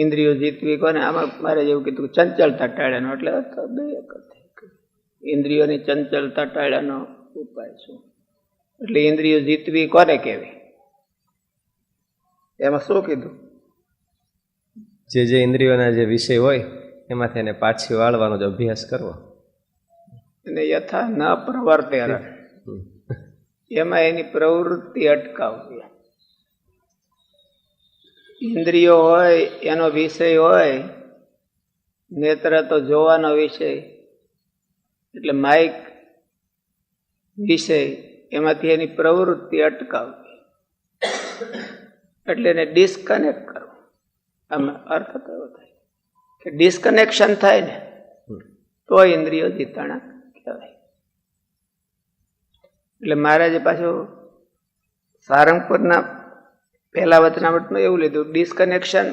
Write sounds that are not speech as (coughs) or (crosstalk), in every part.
ઇન્દ્રિયો જીતવી કોને? આમાં મારે એવું કીધું ચંચળતા ટાળ્યાનો. એટલે બે એક ઇન્દ્રિયોની ચંચળતા ટાળ્યાનો ઉપાય શું? એટલે ઇન્દ્રિયો જીતવી કોને કેવી એમાં શું કીધું? જે જે ઇન્દ્રિયોના જે વિષય હોય એમાંથી એને પાછી વાળવાનો જ અભ્યાસ કરવો. અને યથા ન પ્રવર્તે. એમાં એની પ્રવૃત્તિ અટકાવવી. ઇન્દ્રિયો હોય એનો વિષય હોય નેત્ર તો જોવાનો વિષય એટલે માઇક વિષય એમાંથી એની પ્રવૃત્તિ અટકાવવી. એટલે એને ડિસ્કનેક્ટ કરવું. આમાં અર્થ કયો થાય કે ડિસ્કનેક્શન થાય ને તો ઇન્દ્રિયો જીતાણા કહેવાય. એટલે મહારાજે પાછું સારંગપુરના પહેલા વચનામૃતમાં એવું લીધું ડિસ્કનેક્શન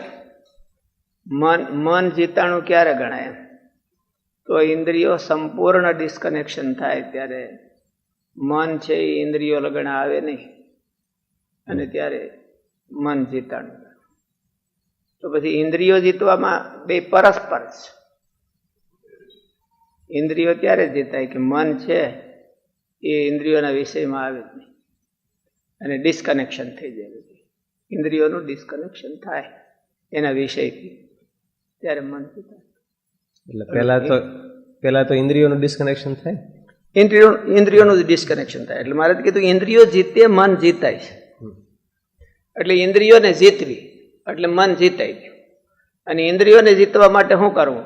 મન મન જીતાણું ક્યારે ગણાય? તો ઇન્દ્રિયો સંપૂર્ણ ડિસ્કનેક્શન થાય ત્યારે મન છે એ ઇન્દ્રિયો લગણ આવે નહીં. અને ત્યારે મન જીતાણું તો પછી ઇન્દ્રિયો જીતવામાં બે પરસ્પર છે. ઇન્દ્રિયો ત્યારે જીતાય કે મન છે એ ઇન્દ્રિયોના વિષયમાં આવે જ નહીં. અને ડિસ્કનેક્શન થઈ જાય. ઇન્દ્રિયોનું ડિસ્કનેક્શન થાય એના વિષયથી. ત્યારે મન એટલે પહેલા તો પહેલા તો ઇન્દ્રિયોનું ડિસ્કનેક્શન થાય? ઇન્દ્રિયો ઇન્દ્રિયોનું ડિસ્કનેક્શન થાય. એટલે મારે કીધું ઇન્દ્રિયો જીતે મન જીતાય છે. એટલે ઇન્દ્રિયોને જીતવી એટલે મન જીતાઈ ગયું. અને ઇન્દ્રિયોને જીતવા માટે શું કરવું?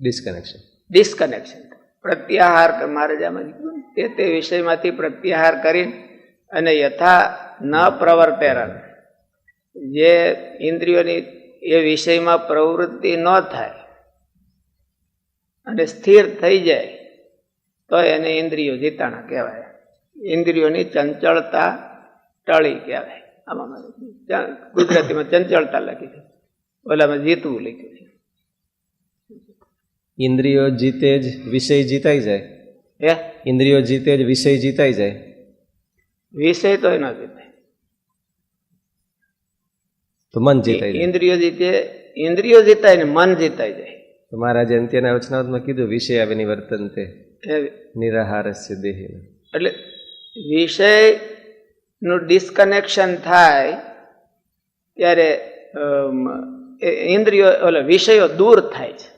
ડિસ્કનેક્શન ડિસ્કનેક્શન પ્રત્યાહાર મારે આમાં કીધું તે તે વિષયમાંથી પ્રત્યાહાર કરી અને યથા ન પ્રવર્તેરન. જે ઇન્દ્રિયોની એ વિષયમાં પ્રવૃત્તિ ન થાય અને સ્થિર થઈ જાય તો એને ઇન્દ્રિયો જીતાણા કહેવાય. ઇન્દ્રિયોની ચંચળતા ટળી કહેવાય. આમાં ગુજરાતીમાં ચંચળતા લખી છે. ઓલામાં જીતવું લખ્યું છે. ઇન્દ્રિયો જીતે જ વિષય જીતાઈ જાય. હે? ઇન્દ્રિયો જીતે જ વિષય જીતાઈ જાય. વિષય તો એનો જીતાય તો મન જીતાઈ જાય. ઇન્દ્રિયો જીતે ઇન્દ્રિયો જીતાય ને મન જીતાઈ જાય. તો મહારાજે અંત્યના વચનાવતમાં કીધું વિષય આવે નિવર્તન તે નિરાહારસ્ય દેહી એટલે વિષયનું ડિસ્કનેક્શન થાય ત્યારે ઇન્દ્રિયો એટલે વિષયો દૂર થાય છે.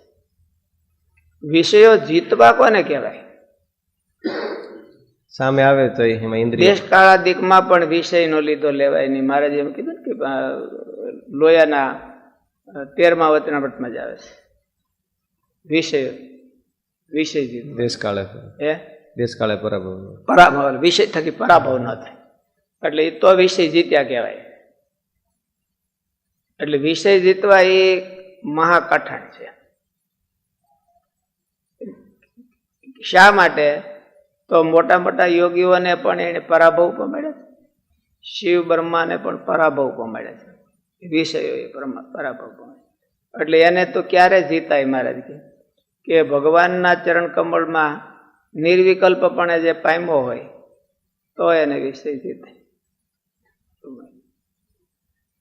વિષયો જીતવા કોને કહેવાય? સામે આવે તો એમાં ઇન્દ્રિય. દેશ કાળાદિકમાં પણ વિષયનો લીધો લેવાય નહીં. મહારાજે એમ કીધું કે લોયાના તેરમા વતના વચનામૃતમાં જ આવે છે. વિષય વિષય દેશકાળે. એ દેશકાળે પરાભવ. પરાભવ વિષય થકી પરાભવ ન થાય. એટલે એ તો વિષય જીત્યા કહેવાય. એટલે વિષય જીતવા એ મહાકઠણ છે. શા માટે? તો મોટા મોટા યોગીઓને પણ એને પરાભવ પમાડ્યા છે. શિવ બ્રહ્માને પણ પરાભવ પમાડ્યા છે. વિષયો એ પરાભવ એટલે એને તો ક્યારે જીતાય મહારાજ કે? કે ભગવાનના ચરણ કમળમાં નિર્વિકલ્પપણે જે પામ્યો હોય, તો એને વિષય જીતે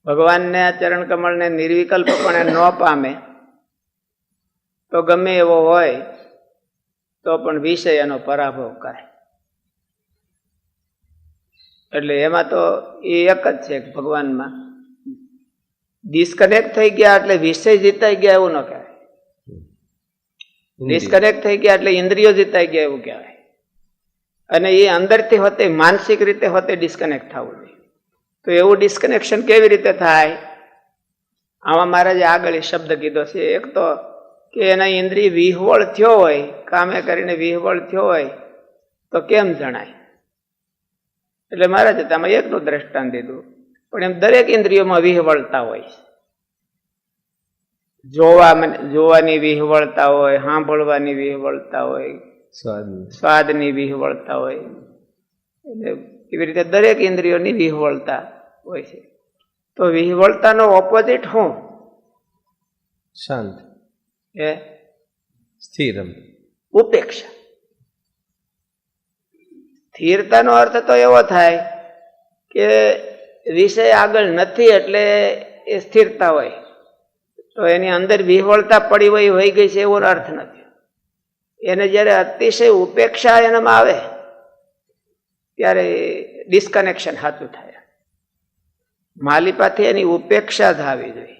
ભગવાનને આ ચરણ કમળને નિર્વિકલ્પપણે ન પામે, તો ગમે એવો હોય, તો પણ વિષય એનો પરાભવ કરે. એટલે એમાં તો એ એક જ છે ભગવાનમાં. ડિસ્કનેક્ટ થઈ ગયા એટલે વિષય જીતાઈ ગયા એવું ન કહેવાય. ડિસ્કનેક્ટ થઈ ગયા એટલે ઇન્દ્રિયો જીતાઈ ગયા એવું કહેવાય. અને એ અંદરથી હોતે માનસિક રીતે હોતે ડિસ્કનેક્ટ થવું જોઈએ. તો એવું ડિસ્કનેક્શન કેવી રીતે થાય? આમાં મહારાજે આગળ એ શબ્દ કીધો છે એક તો કે એના ઇન્દ્રિય વિહવળ થયો હોય કામે કરીને વિહવળ થયો હોય તો કેમ જણાય? એટલે મહારાજે તમે એકનું દ્રષ્ટાંત દીધું. પણ એમ દરેક ઇન્દ્રિયોમાં વિહવળતા હોય છે. જોવા જોવાની વિહવળતા હોય સાંભળવાની વિહવળતા હોય સ્વાદ સ્વાદની વિહવળતા હોય. એટલે એવી રીતે દરેક ઇન્દ્રિયોની વિહવળતા હોય છે. તો વિહવળતાનો ઓપોઝિટ હું? શાંત. એ સ્થિર એમ ઉપેક્ષા. સ્થિરતાનો અર્થ તો એવો થાય કે વિષય આગળ નથી એટલે એ સ્થિરતા હોય. તો એની અંદર વિહવળતા પડી હોય હોઈ ગઈ છે એવો અર્થ નથી. એને જ્યારે અતિશય ઉપેક્ષા એનામાં આવે, ત્યારે ડિસ્કનેક્શન સાચું થાય. માલિપાથી એની ઉપેક્ષા જ આવી જોઈએ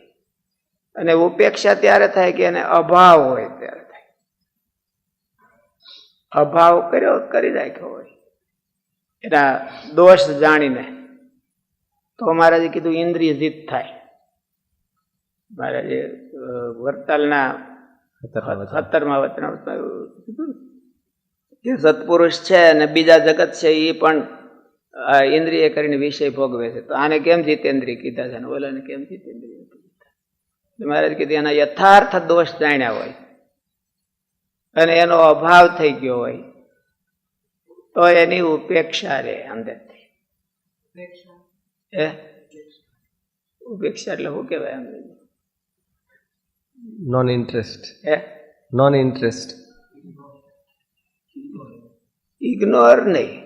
અને ઉપેક્ષા ત્યારે થાય કે એને અભાવ હોય ત્યારે થાય. અભાવ કર્યો, કરી રાખ્યો હોય. એના દોષ જાણીને તો મહારાજે કીધું ઇન્દ્રિય જીત થાય. મહારાજે વર્તાલના વરતાલના સત્તરમાં એવું કીધું કે સત્પુરુષ છે અને બીજા જગત છે એ પણ આ ઇન્દ્રિય કરીને વિષય ભોગવે છે. તો આને કેમ જીતેન્દ્રિય કીધા છે? ને ઓલાને કેમ જીતેન્દ્રિય કીધા? મહારાજ કીધું એના યથાર્થ દોષ જાણ્યા હોય અને એનો અભાવ થઈ ગયો હોય તો એની ઉપેક્ષા રહે અંદરથી. એ? ઉપેક્ષા એટલે શું કહેવાય અંદર નોન ઇન્ટરેસ્ટ હે? નોન ઇન્ટરેસ્ટ ઇગ્નોર નહીં.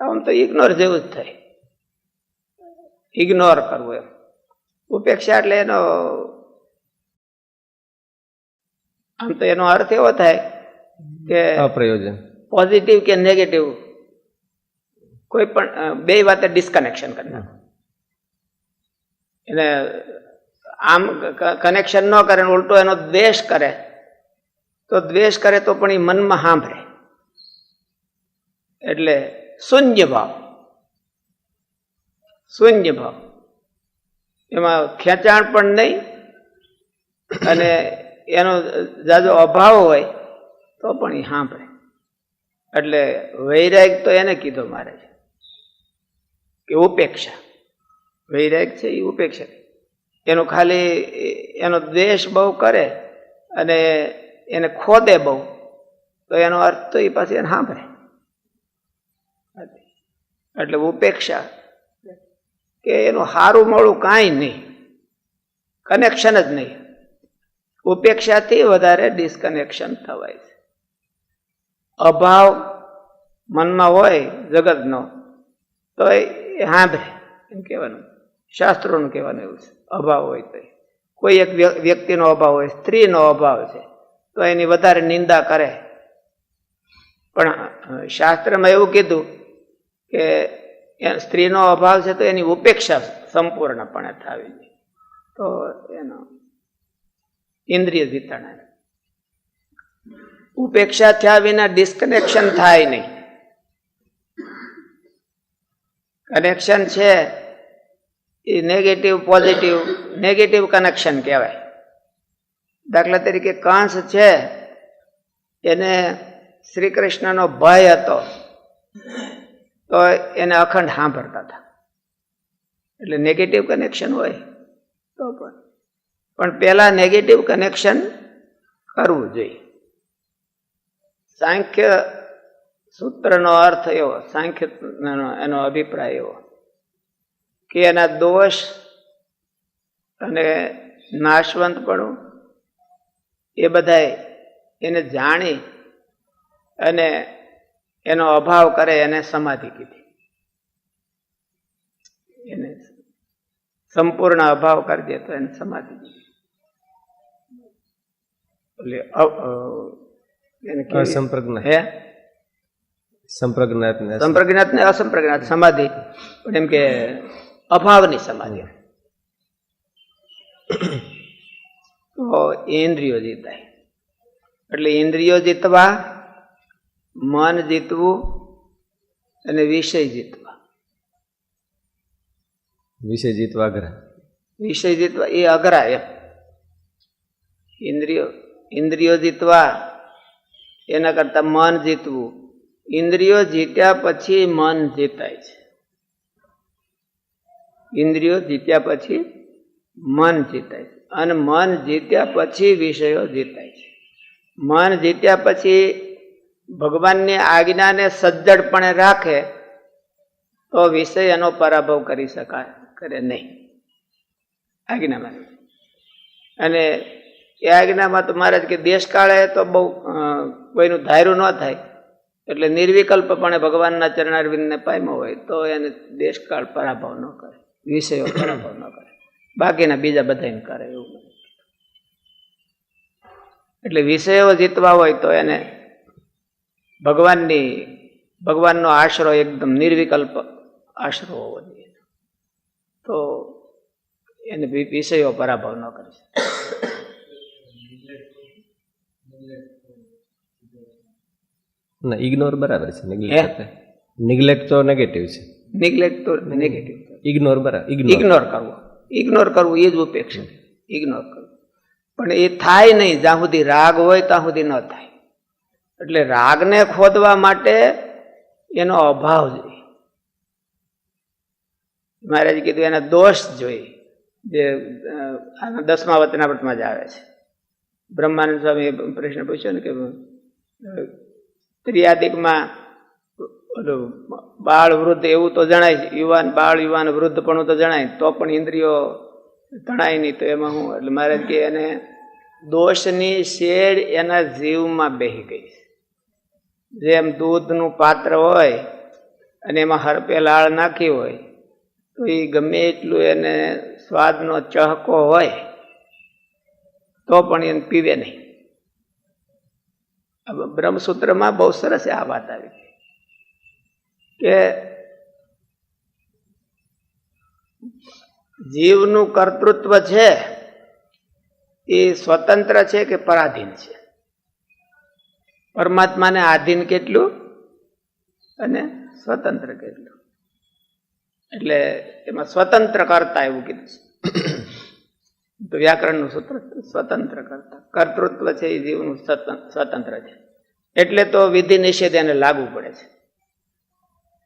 આમ તો ઇગ્નોર જેવું જ થાય. ઇગ્નોર કરવું એમ. ઉપેક્ષા એટલે એનો આમ તો એનો અર્થ એવો થાય કે અપ્રયોજન. પોઝિટિવ કે નેગેટિવ કોઈ પણ બે વાતે ડિસ્કનેક્શન કરી નાખો. એને આમ કનેક્શન ન કરે ઉલટો એનો દ્વેષ કરે, તો દ્વેષ કરે તો પણ એ મનમાં સાંભળે. એટલે શૂન્ય ભાવ. શૂન્ય ભાવ. એમાં ખેંચાણ પણ નહીં અને એનો જાજો અભાવ હોય તો પણ એ સાંભળે. એટલે વૈરાગ તો એને કીધો મારે કે ઉપેક્ષા. વૈરાગ છે એ ઉપેક્ષા. એનું ખાલી એનો દ્વેષ બહુ કરે અને એને ખોદે બહુ, તો એનો અર્થ તો એ પાછી એને સાંભળે. એટલે ઉપેક્ષા કે એનું સારું મોડું કાંઈ નહીં કનેક્શન જ નહીં. ઉપેક્ષાથી વધારે ડિસ્કનેક્શન થવાય છે. અભાવ મનમાં હોય, જગતનો, તો એ સાંભળે એમ કહેવાનું. શાસ્ત્રોનું કહેવાનું એવું છે. અભાવ હોય તો કોઈ એક વ્ય- વ્યક્તિનો અભાવ હોય, સ્ત્રીનો અભાવ છે, તો એની વધારે નિંદા કરે. પણ શાસ્ત્રમાં એવું કીધું કે સ્ત્રીનો અભાવ છે તો એની ઉપેક્ષા સંપૂર્ણપણે થવી જોઈએ. તો એનો ઇન્દ્રિય જીતાણા ઉપેક્ષા થયા વિના ડિસ્કનેક્શન થાય નહીં. કનેક્શન છે, એ નેગેટિવ પોઝિટિવ નેગેટિવ કનેક્શન કહેવાય. દાખલા તરીકે કાંસ છે, એને શ્રી કૃષ્ણનો ભય હતો, તો એને અખંડ સાંભળતા હતા. એટલે નેગેટિવ કનેક્શન હોય, તો પણ. પણ પહેલાં નેગેટિવ કનેક્શન કરવું જોઈએ. સાંખ્ય સૂત્રનો અર્થ એવો સાંખ્ય એનો અભિપ્રાય એવો કે એના દોષ અને નાશવંતપણું એ બધાય એને જાણી અને એનો અભાવ કરે એને સમાધિ કીધી. એને સંપૂર્ણ અભાવ કરી દે તો એને સમાધિ કીધી. એટલે એને હે? સંપ્રજ્ઞાત ને સંપ્રજ્ઞાત ને અસંપ્રજ્ઞાત સમાધિ. પણ એમ કે અભાવની સમાધિ. તો ઇન્દ્રિયો જીતાય. એટલે ઇન્દ્રિયો જીતવા મન જીતવું અને વિષય જીતવા. વિષય જીતવા અઘરા. વિષય જીતવા એ અઘરા એમ. ઇન્દ્રિયો ઇન્દ્રિયો જીતવા એના કરતા મન જીતવું ઇન્દ્રિયો જીત્યા પછી મન જીતાય છે. ઇન્દ્રિયો જીત્યા પછી મન જીતાય છે. અને મન જીત્યા પછી વિષયો જીતાય છે. મન જીત્યા પછી ભગવાનની આજ્ઞાને સજ્જડપણે રાખે તો વિષય એનો પરાભવ કરી શકાય, કરે નહીં. આજ્ઞામાં. અને એ આજ્ઞામાં તો મહારાજ કે દેશકાળે તો બહુ કોઈનું ધાર્યું ન થાય. એટલે નિર્વિકલ્પપણે ભગવાનના ચરણારવિંદને પામ્યો હોય, તો એને દેશકાળ પરાભવ ન કરે, વિષયો પરાભવ ન કરે. બાકીના બીજા બધાને કરે એવું એટલે વિષયો જીતવા હોય તો એને ભગવાનની, ભગવાનનો આશરો એકદમ નિર્વિકલ્પ આશરો હોવો જોઈએ. તો એને વિષયો પરાભવ ન કરી ના ઇગ્નોર બરાબર છે નિગ્લેક્ટ નિગ્લેક્ટ તો નેગેટિવ છે. નિગ્લેક્ટ તો નેગેટિવ ઇગ્નોર બરાબર ઇગ્નોર કરવું. ઇગ્નોર કરવું એ જ ઉપેક્ષા ઇગ્નોર કરવું. પણ એ થાય નહીં. જ્યાં સુધી રાગ હોય ત્યાં સુધી ન થાય. એટલે રાગને ખોદવા માટે એનો અભાવ જોઈએ. મહારાજ કીધું એના દોષ જોઈએ. જે આના દસમા વતનાવટમાં જ આવે છે. બ્રહ્માનંદ સ્વામી પ્રશ્ન પૂછ્યો ને કે ત્રિયાદિકમાં બાળ વૃદ્ધ એવું તો જણાય છે, યુવાન, બાળ, યુવાન, વૃદ્ધ પણ તો જણાય, તો પણ ઇન્દ્રિયો તણાય નહીં, તો એમાં હું, એટલે મારે કે એને દોષની શેડ એના જીવમાં બેહી ગઈ છે. જેમ દૂધનું પાત્ર હોય, અને એમાં હરપે લાળ નાખી હોય, તો એ ગમે એટલું એને સ્વાદનો ચહકો હોય, તો પણ એને પીવે નહીં. બ્રહ્મસૂત્રમાં બહુ સરસ આ વાત આવી કે જીવનું કર્તૃત્વ છે એ સ્વતંત્ર છે કે પરાધીન છે? પરમાત્માને આધીન કેટલું? અને સ્વતંત્ર કેટલું? એટલે એમાં સ્વતંત્ર કરતા એવું કીધું છે. તો વ્યાકરણનું સૂત્ર સ્વતંત્ર કરતા. કર્તૃત્વ છે એ જીવનું સ્વતંત્ર છે. એટલે તો વિધિ નિષેધ એને લાગુ પડે છે.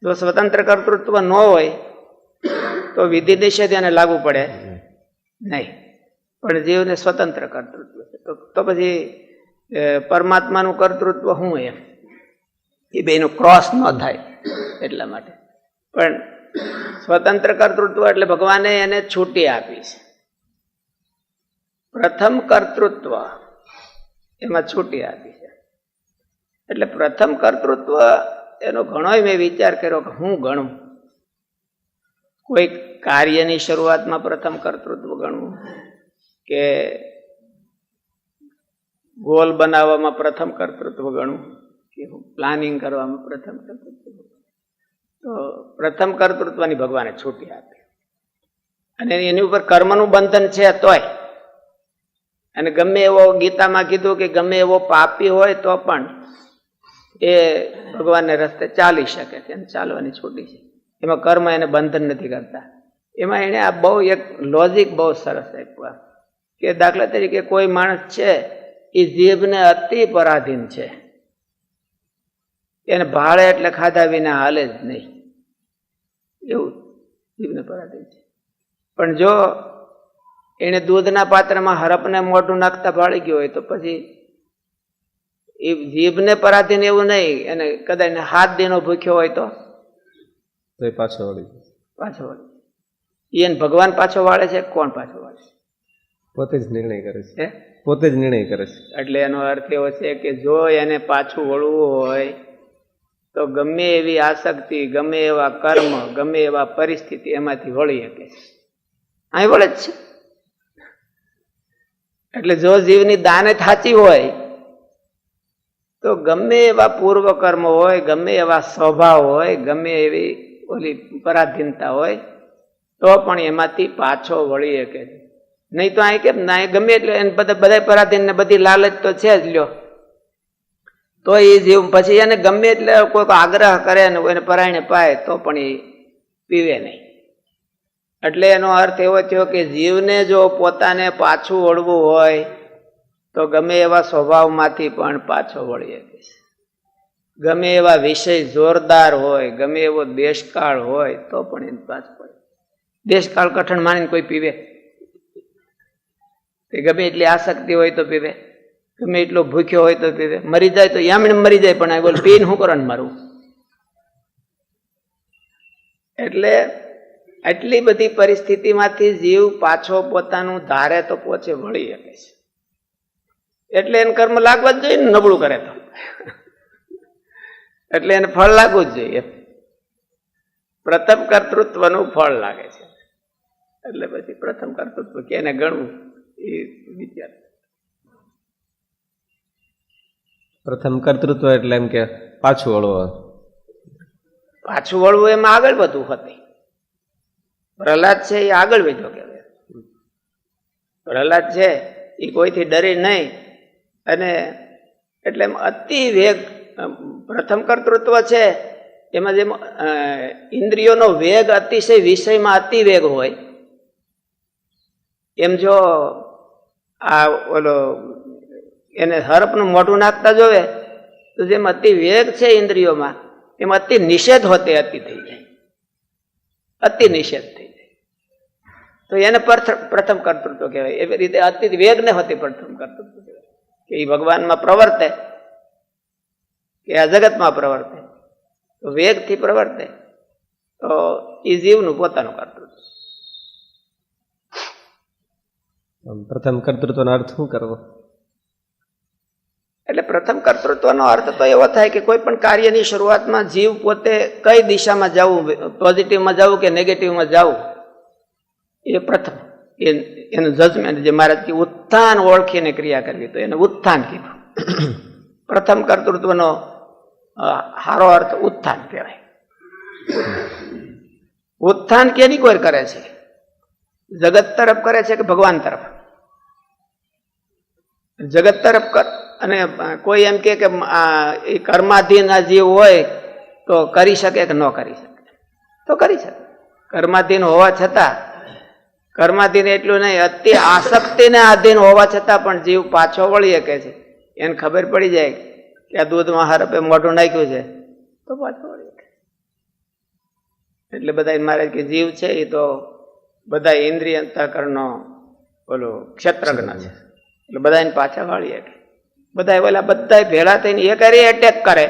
જો સ્વતંત્ર કર્તૃત્વ ન હોય, તો વિધિ નિષેધ એને લાગુ પડે નહીં. પણ જીવને સ્વતંત્ર કર્તૃત્વ છે. તો પછી પરમાત્માનું કર્તૃત્વ શું એમ? એ બેનું ક્રોસ ન થાય એટલા માટે. પણ સ્વતંત્ર કર્તૃત્વ એટલે ભગવાને એને છૂટી આપી છે. પ્રથમ કર્તૃત્વ એમાં છૂટી આપી છે. એટલે પ્રથમ કર્તૃત્વ એનો ઘણો મેં વિચાર કર્યો કે હું ગણું. કોઈ કાર્યની શરૂઆતમાં પ્રથમ કર્તૃત્વ ગણવું કે ગોલ બનાવવામાં પ્રથમ કર્તૃત્વ ગણવું કે પ્લાનિંગ કરવામાં પ્રથમ કર્તૃત્વ તો પ્રથમ કર્તૃત્વની ભગવાને છૂટી આપી. અને એની ઉપર કર્મનું બંધન છે તોય. અને ગમે એવો ગીતામાં કીધું કે ગમે એવો પાપી હોય તો પણ એ ભગવાનને રસ્તે ચાલી શકે છે ચાલવાની છૂટી છે. એમાં કર્મ એને બંધન નથી કરતા. એમાં એને આ બહુ એક લોજિક બહુ સરસ આપ્યું કે દાખલા તરીકે કોઈ માણસ છે, એ જીભને અતિ પરાધીન છે. એને ભાળે એટલે ખાધા વિના હાલે જ નહીં. એવું જીભને પરાધીન છે. પણ જો એને દૂધના પાત્રમાં હરપને મોઢું નાખતા ભાળી ગયો હોય તો પછી એ જીભને પરાધીન એવું નહીં એને કદાચ હાથ દીનો ભૂખ્યો હોય તો? એ પાછો વળી પાછો વળી એને ભગવાન પાછો વાળે છે? કોણ પાછો વાળે પોતે જ નિર્ણય કરે છે. છે પોતે જ નિર્ણય કરે છે. એટલે એનો અર્થ એવો છે કે જો એને પાછું વળવું હોય તો ગમે એવી આસક્તિ ગમે એવા કર્મ ગમે એવા પરિસ્થિતિ એમાંથી વળી શકે છે. અહીં વળે જ છે. એટલે જો જીવની દાને થાચી હોય, તો ગમે એવા પૂર્વ કર્મ હોય, ગમે એવા સ્વભાવ હોય, ગમે એવી ઓલી પરાધીનતા હોય, તો પણ એમાંથી પાછો વળી શકે નહીં તો અહીં કેમ, ના ગમે એટલે એને બધા બધા પરાધીન ને બધી લાલચ તો છે જ લ્યો. તો એ જીવ, પછી એને ગમે એટલે કોઈક આગ્રહ કરે ને કોઈને પરાયણે પાય, તો પણ એ પીવે નહીં. એટલે એનો અર્થ એવો થયો કે જીવને જો પોતાને પાછું વળવું હોય, તો ગમે એવા સ્વભાવમાંથી પણ પાછો વળી શકે ગમે એવા વિષય જોરદાર હોય, ગમે એવો દેશકાળ હોય, તો પણ એને પાછો પડે દેશકાળ કઠણ માનીને કોઈ પીવે? તે ગમે એટલી આસક્તિ હોય તો પીવે? ગમે એટલો ભૂખ્યો હોય તો પીવે? મરી જાય તો યામણે મરી જાય પણ આ બોલ, પીને શું કરવાનું મારું? એટલે આટલી બધી પરિસ્થિતિમાંથી જીવ પાછો પોતાનું ધારે તો પોચે વળી શકે છે. એટલે એને કર્મ લાગવા જ જોઈએ ને નબળું કરે તો. એટલે એને ફળ લાગવું જ જોઈએ. પ્રથમ કર્તૃત્વનું ફળ લાગે છે. એટલે પછી પ્રથમ કર્તૃત્વ કેને ગણવું? એ વિચાર. પ્રથમ કર્તૃત્વ એટલે એમ કે પાછું વળવું. પાછું વળવું એમાં આગળ વધવું હતી. પ્રહલાદ છે એ આગળ વધ્યો કહેવાય પ્રહલાદ છે એ કોઈથી ડરે નહીં. અને એટલે એમ અતિ વેગ પ્રથમ કર્તૃત્વ છે, એમાં જેમ ઇન્દ્રિયોનો વેગ અતિશય વિષયમાં અતિ વેગ હોય. એમ જો આ ઓલો, એને હરપનું મોઢું નાખતા જોવે, તો જેમ અતિ વેગ છે ઇન્દ્રિયોમાં, એમ અતિ નિષેધ હોતે અતિ થઈ જાય. અતિ નિષેધ થઈ તો એને પ્રથ- પ્રથમ કર્તૃત્વ કહેવાય. એવી રીતે અતિ વેગને હોતી પ્રથમ કર્તૃત્વ કહેવાય. કે એ ભગવાનમાં પ્રવર્તે. કે આ જગતમાં પ્રવર્તે. તો વેગથી પ્રવર્તે. તો એ જીવનું પોતાનું કર્તૃત્વ પ્રથમ કર્તૃત્વનો અર્થ શું કરવો? એટલે પ્રથમ કર્તૃત્વનો અર્થ તો એવો થાય કે કોઈ પણ કાર્યની શરૂઆતમાં જીવ પોતે કઈ દિશામાં જવું પોઝિટિવમાં જવું કે નેગેટિવમાં જવું? એ પ્રથમ. એ- એનું જજમેન્ટ જે મહારાજ કે ઉત્થાન ઓળખીને ક્રિયા કરવી તો એને ઉત્થાન કીધું. (coughs) પ્રથમ કર્તૃત્વનો સારો હારો અર્થ ઉત્થાન કહેવાય. ઉત્થાન કેની કોઈ કરે છે? જગત તરફ કરે છે કે ભગવાન તરફ? જગત તરફ કર અને કોઈ એમ કે કે એ કર્માધીન આ જીવ હોય તો કરી શકે કે ન કરી શકે? તો કરી શકે. કર્માધીન હોવા છતાં કર્માધીન એટલું નહીં, અતિ આસક્તિને આધીન હોવા છતાં પણ જીવ પાછો વળી શકે છે. એને ખબર પડી જાય કે આ દૂધમાં હરપે મોઢું નાખ્યું છે. તો પાછો વળી શકે. એટલે બધા મારે કે જીવ છે એ તો બધા ઇન્દ્રિય અંતઃકરણનો ઓલો ક્ષેત્રજ્ઞ છે. એટલે બધા એને પાછા વાળી શકે બધા ઓલા બધા ભેળા થઈને એક કરી એટેક કરે,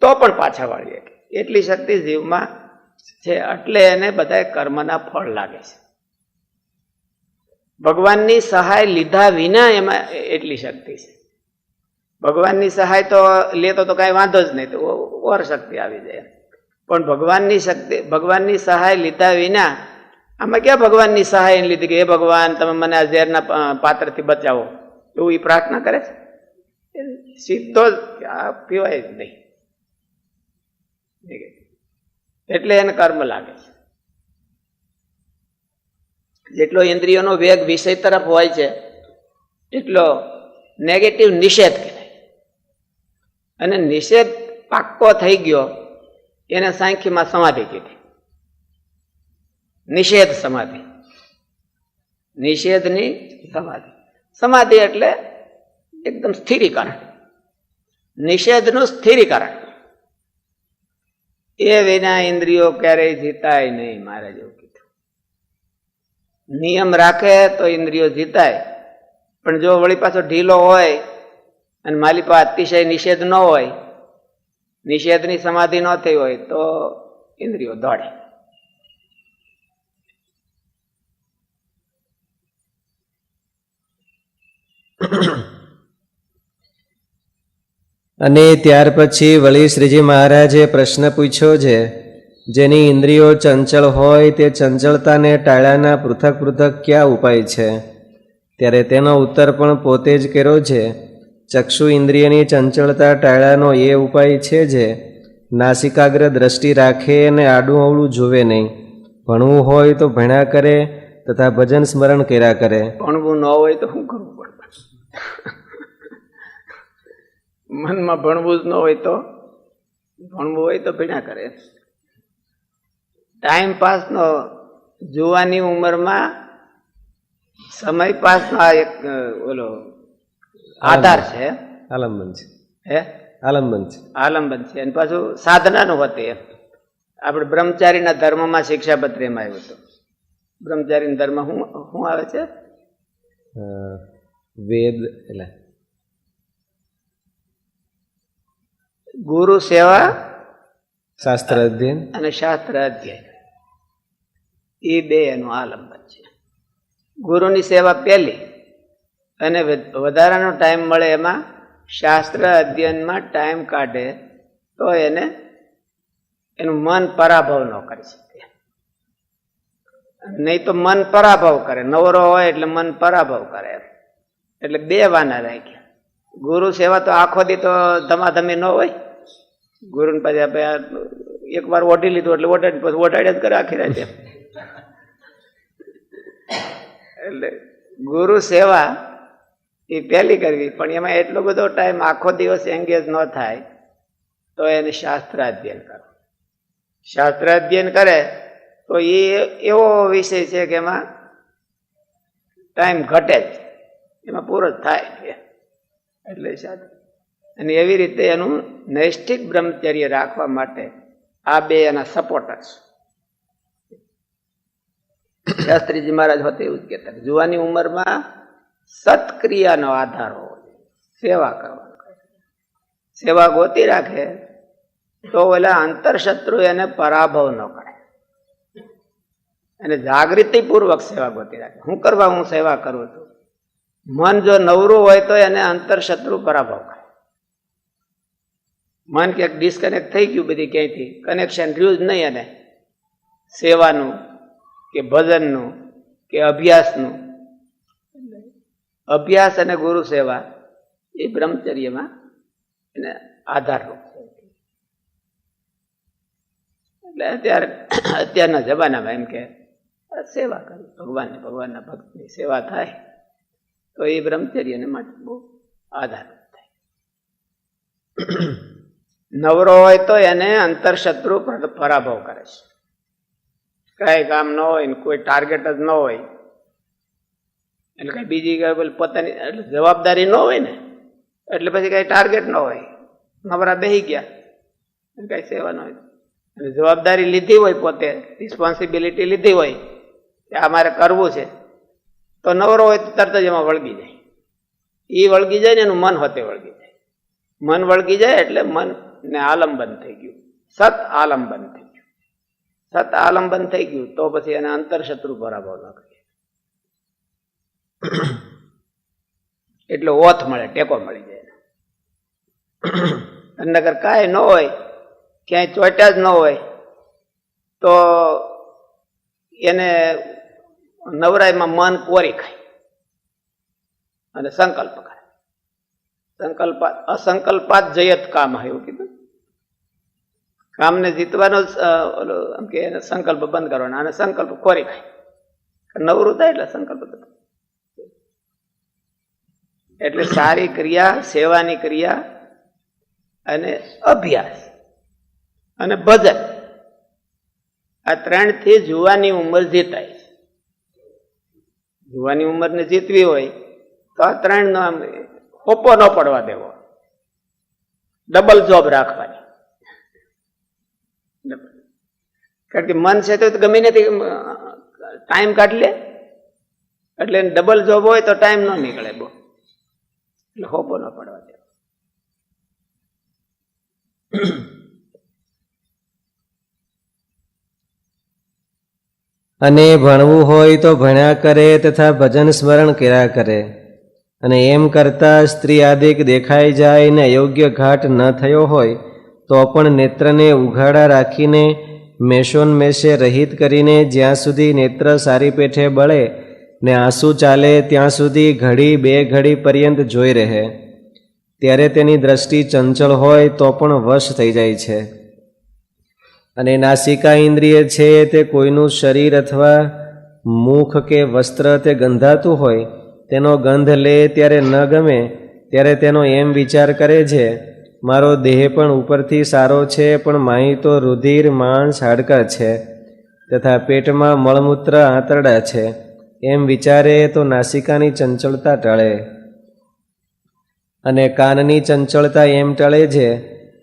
તો પણ પાછા વાળી શકે એટલી શક્તિ જીવમાં છે, એટલે એને બધા કર્મના ફળ લાગે છે. ભગવાનની સહાય લીધા વિના એમાં એટલી શક્તિ છે. ભગવાનની સહાય તો લેતો તો કાંઈ વાંધો જ નહીં, તો ઓર શક્તિ આવી જાય પણ ભગવાનની શક્તિ, ભગવાનની સહાય લીધા વિના, આમાં ક્યાં ભગવાનની સહાય એને લીધી કે, હે ભગવાન, તમે મને આ ઝેરના પાત્રથી બચાવો. એવું એ પ્રાર્થના કરે છે? સીધો જ આ પીવાય જ નહીં. એટલે એને કર્મ લાગે છે. જેટલો ઇન્દ્રિયોનો વેગ વિષય તરફ હોય છે, એટલો નેગેટિવ નિષેધ કહેવાય. અને નિષેધ પાક્કો થઈ ગયો, એને સાંખીમાં સમાધિ કીધી નિષેધ સમાધિ. નિષેધની સમાધિ. સમાધિ એટલે એકદમ સ્થિરીકરણ. નિષેધનું સ્થિરીકરણ. એ વિના ઇન્દ્રિયો ક્યારેય જીતાય નહીં મારે જેવું નિયમ રાખે તો ઇન્દ્રિયો જીતાય. પણ જો વળી પાછો ઢીલો હોય અને માલી પાસે અતિશય નિષેધ ન હોય, નિષેધની સમાધિ ન થઈ હોય, તો ઇન્દ્રિયો દોડે. અને ત્યાર પછી વળી શ્રીજી મહારાજે પ્રશ્ન પૂછ્યો છે જેની ઇન્દ્રિયો ચંચળ હોય તે ચંચળતાને ટાળ્યાના પૃથક પૃથક ક્યાં ઉપાય છે? ત્યારે તેનો ઉત્તર પણ પોતે જ કર્યો છે. ચક્ષુ ઇન્દ્રિયની ચંચળતા ટાળ્યાનો એ ઉપાય છે જે નાસિકાગ્ર દ્રષ્ટિ રાખે અને આડું અવળું જોવે નહીં. ભણવું હોય તો ભણ્યા કરે તથા ભજન સ્મરણ કર્યા કરે. ભણવું ન હોય તો શું કરવું પડે? મનમાં ભણવું જ ન હોય તો? ભણવું હોય તો ભણ્યા કરે. ટાઈમ પાસનો જોવાની ઉંમરમાં સમય પાસનો આ એક ઓલો આધાર છે. આલંબન છે. હે? આલંબન છે. આલંબન છે. અને પાછું સાધનાનું હતું એમ આપણે બ્રહ્મચારીના ધર્મમાં શિક્ષાપત્ર એમાં આવ્યું હતું. બ્રહ્મચારી ધર્મ શું શું આવે છે? વેદ એટલે. ગુરુ સેવા શાસ્ત્ર અધ્યયન. અને શાસ્ત્ર અધ્યાય એ બે એનું આલંબન છે. ગુરુની સેવા પહેલી અને વધારાનો ટાઈમ મળે એમાં શાસ્ત્ર અધ્યયનમાં ટાઈમ કાઢે તો એને, એનું મન પરાભવ ન કરી શકે. નહીં તો મન પરાભવ કરે. નવરો હોય એટલે મન પરાભવ કરે. એટલે બે વાના રાખ્યા. ગુરુ સેવા તો આખો દી તો ધમાધમી ન હોય. ગુરુ ને પછી આપણે એક વાર ઓઢી લીધું એટલે ઓઢાડી, પછી ઓઢાડ્યા જ કરે આખી રાતે એટલે ગુરુ સેવા એ પહેલી કરવી. પણ એમાં એટલો બધો ટાઈમ આખો દિવસ એંગેજ ન થાય, તો એને શાસ્ત્ર અધ્યયન કરો. શાસ્ત્ર કરે, તો એ એવો વિષય છે કે એમાં ટાઈમ ઘટે જ. એમાં પૂરો જ થાય એટલે શાસ્ત્ર. અને એવી રીતે એનું નૈષ્ઠિક બ્રહ્મચર્ય રાખવા માટે આ બે એના સપોર્ટર્સ શાસ્ત્રીજી મહારાજ હોતે એવું જ કહેતા જુવાની ઉંમરમાં સત્ક્રિયાનો આધાર હોવો સેવા કરવાનો. સેવા ગોતી રાખે તો ઓલા અંતરશત્રુ એને પરાભવ ન કરે. અને જાગૃતિપૂર્વક સેવા ગોતી રાખે. હું કરવા હું સેવા કરું છું? મન જો નવરું હોય તો એને અંતરશત્રુ પરાભવ કરે. મન ક્યાંક ડિસ્કનેક્ટ થઈ ગયું બધી ક્યાંયથી? કનેક્શન રહ્યું જ નહીં એને. સેવાનું કે ભજનનું, કે અભ્યાસનું. અભ્યાસ અને ગુરુ સેવા એ બ્રહ્મચર્યમાં એને આધારરૂપ એટલે અત્યારે, અત્યારના જમાનામાં એમ કે સેવા કરવી, ભગવાનને, ભગવાનના ભક્તની સેવા થાય, તો એ બ્રહ્મચર્યને માટે બહુ આધારરૂપ થાય. નવરો હોય તો એને અંતરશત્રુ પર- પરાભવ કરે છે. કઈ કામ ન હોય ને કોઈ ટાર્ગેટ જ ન હોય. એટલે કઈ બીજી કઈ બોલે પોતાની, એટલે જવાબદારી ન હોય ને, એટલે પછી કઈ ટાર્ગેટ ન હોય. નવરા બેહી ગયા. કઈ સેવા ન હોય. અને જવાબદારી લીધી હોય પોતે રિસ્પોન્સિબિલિટી લીધી હોય, કે આ મારે કરવું છે. તો નવરો હોય તો તરત જ એમાં વળગી જાય. એ વળગી જાય ને એનું મન હોતે વળગી જાય. મન વળગી જાય એટલે મન ને આલંબન થઈ ગયું. સત આલંબન થઈ ગયું. સત આલંબન થઈ ગયું, તો પછી એને અંતરશત્રુ પરાભવ કરીએ. એટલે ઓથ મળે, ટેકો મળી જાય નગર કાંઈ ન હોય, ક્યાંય ચોટ્યા જ ન હોય, તો એને નવરાઈમાં મન કોરી ખાય. અને સંકલ્પ કરે. સંકલ્પ, અસંકલ્પાત જયત કામ એવું કીધું. કામને જીતવાનો જ, આમ કે સંકલ્પ બંધ કરવાનો અને સંકલ્પ ખોરી ખાય નવરું થાય એટલે સંકલ્પ એટલે સારી ક્રિયા સેવાની ક્રિયા અને અભ્યાસ અને ભજન. આ ત્રણથી જુવાની ઉંમર જીતાય. જુવાની ઉંમરને જીતવી હોય તો આ ત્રણ નો આમ હોપો ન પડવા દેવો. ડબલ જોબ રાખવાની. કારણ કે મન છે તો ગમે નથી ટાઈમ કાઢી લે. એટલે ડબલ જોબ હોય તો ટાઈમ ન નીકળે બહુ. એટલે હોબો ન પડવા દે. અને ભણવું હોય તો ભણ્યા કરે તથા ભજન સ્મરણ કર્યા કરે. અને એમ કરતા સ્ત્રી આદિક દેખાઈ જાય ને અયોગ્ય ઘાટ ન થયો હોય, તો પણ નેત્રને ઉઘાડા રાખીને મેષોન્મેષે રહિત કરીને જ્યાં સુધી નેત્ર સારી પેઠે બળે ને આંસુ ચાલે ત્યાં સુધી ઘડી બે ઘડી પર્યંત જોઈ રહે. ત્યારે તેની દ્રષ્ટિ ચંચળ હોય તો પણ વશ થઈ જાય છે. અને નાસિકા ઇન્દ્રિય છે તે કોઈનું શરીર અથવા મુખ કે વસ્ત્ર તે ગંધાતું હોય, તેનો ગંધ લે ત્યારે ન ગમે, ત્યારે તેનો એમ વિચાર કરે છે મારો દેહ પણ ઉપરથી સારો છે, પણ માહી તો રુધિર, માંસ, હાડકા છે તથા પેટમાં મળમૂત્ર આંતરડા છે. એમ વિચારે તો નાસિકાની ચંચળતા ટળે. અને કાનની ચંચળતા એમ ટળે છે,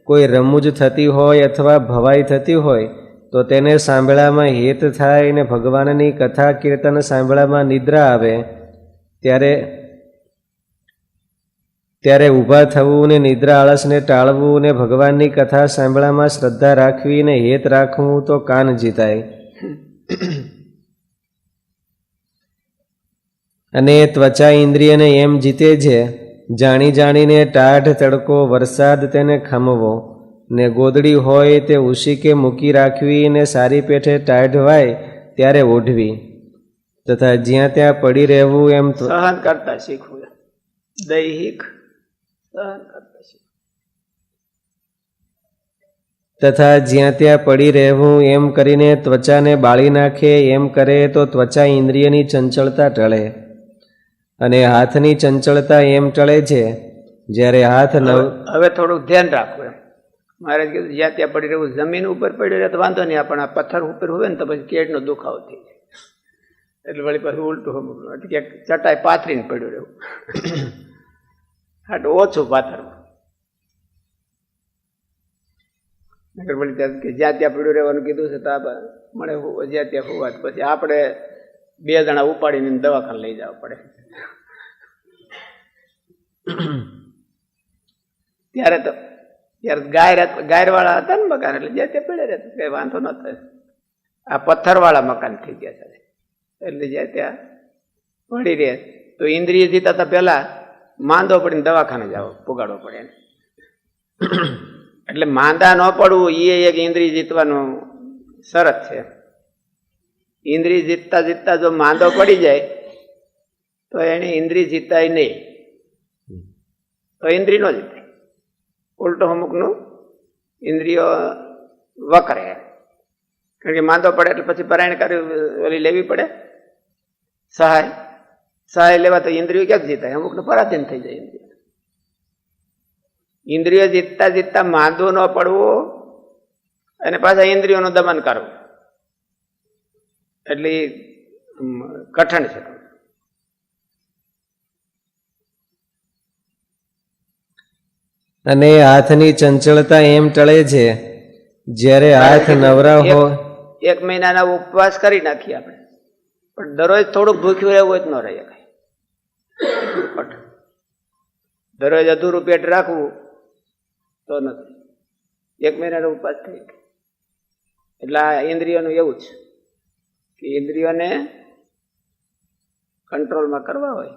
કોઈ રમૂજ થતી હોય અથવા ભવાઈ થતી હોય, તો તેને સાંભળામાં હેત થાય ને ભગવાનની કથા કીર્તન સાંભળામાં નિદ્રા આવે. ત્યારે ત્યારે ઊભા થવું ને નિદ્રા આળસને ટાળવું ને ભગવાનની કથા સાંભળામાં શ્રદ્ધા રાખવી ને હેત રાખવું તો કાન જીતાય. અને ત્વચા ઇન્દ્રિયને એમ જીતે છે, જાણી જાણીને ટાઢ તડકો વરસાદ તેને ખમવો. ને ગોદડી હોય તે ઉશીકે મૂકી રાખવી ને સારી પેઠે ટાઢ વાય ત્યારે ઓઢવી. તથા જ્યાં ત્યાં પડી રહેવું એમ સહન કરતા શીખવું. દૈહિક તથા જ્યાં ત્યાં પડી રહેવું એમ કરીને ત્વચાને બાળી નાખે એમ કરે તો ત્વચા ઇન્દ્રિયની ચંચળતા ટળે. અને હાથની ચંચળતા એમ ટળે છે, જ્યારે હાથ નવ હવે થોડુંક ધ્યાન રાખવું મારે કીધું જ્યાં ત્યાં પડી રહેવું, જમીન ઉપર પડ્યું રહે તો વાંધો નહીં પણ આ પથ્થર ઉપર હોય ને તો પછી કેડનો દુખાવો થઈ જાય. એટલે વળી પાછું ઉલટું ક્યાંક ચટાઈ પાથરીને પડ્યું રહેવું. તો ઓછું નકર વળી ત્યાં કે, જ્યાં ત્યાં પીડું રહેવાનું કીધું છે તો મળે જ્યાં ત્યાં હોવા પછી આપણે બે જણા ઉપાડીને દવાખાને લઈ જવા પડે. ત્યારે તો ત્યારે ગાય ગાયર વાળા હતા ને મકાન, એટલે જ્યાં ત્યાં પીડે રહેતા. કઈ વાંધો ન થાય. આ પથ્થર વાળા મકાન થઈ ગયા છે. એટલે જ્યાં ત્યાં પડી રહે. તો ઇન્દ્રિય જીતા હતા પહેલા માંદો પડીને દવાખાને જાવ પુગાડવો પડે એને. એટલે માંદા ન પડવું એ એક ઇન્દ્રિય જીતવાનું શરત છે. ઇન્દ્રિય જીતતા જીતતા જો માંદો પડી જાય, તો એને ઇન્દ્રિય જીતાય નહીં. તો ઇન્દ્રિય નો જીતે. ઉલટો અમુકનું ઇન્દ્રિયો વકરે. કારણ કે માંદો પડે એટલે પછી પરાયણ કરી, ઓલી લેવી પડે. સહાય. સહાય લેવા તો ઇન્દ્રિયો ક્યાંક જીતાય? અમુકને પરાધીન થઈ જાય ઇન્દ્રિય. ઇન્દ્રિયો જીતતા જીતતા માંદો ન પડવો અને પાછા ઇન્દ્રિયોનું દમન કરવું. એટલે કઠણ છે. અને હાથની ચંચળતા એમ ટળે છે જ્યારે હાથ નવરા એક- હોય એક મહિનાના ઉપવાસ કરી નાખીએ આપણે. પણ દરરોજ થોડુંક ભૂખ્યું રહેવું હોય તો ન રહી દરરોજ અધૂરું પેટ રાખવું તો નથી. એક મહિનાનો ઉપવાસ થઈ. એટલે આ ઇન્દ્રિયોનું એવું છે કે ઇન્દ્રિયોને કંટ્રોલમાં કરવા હોય.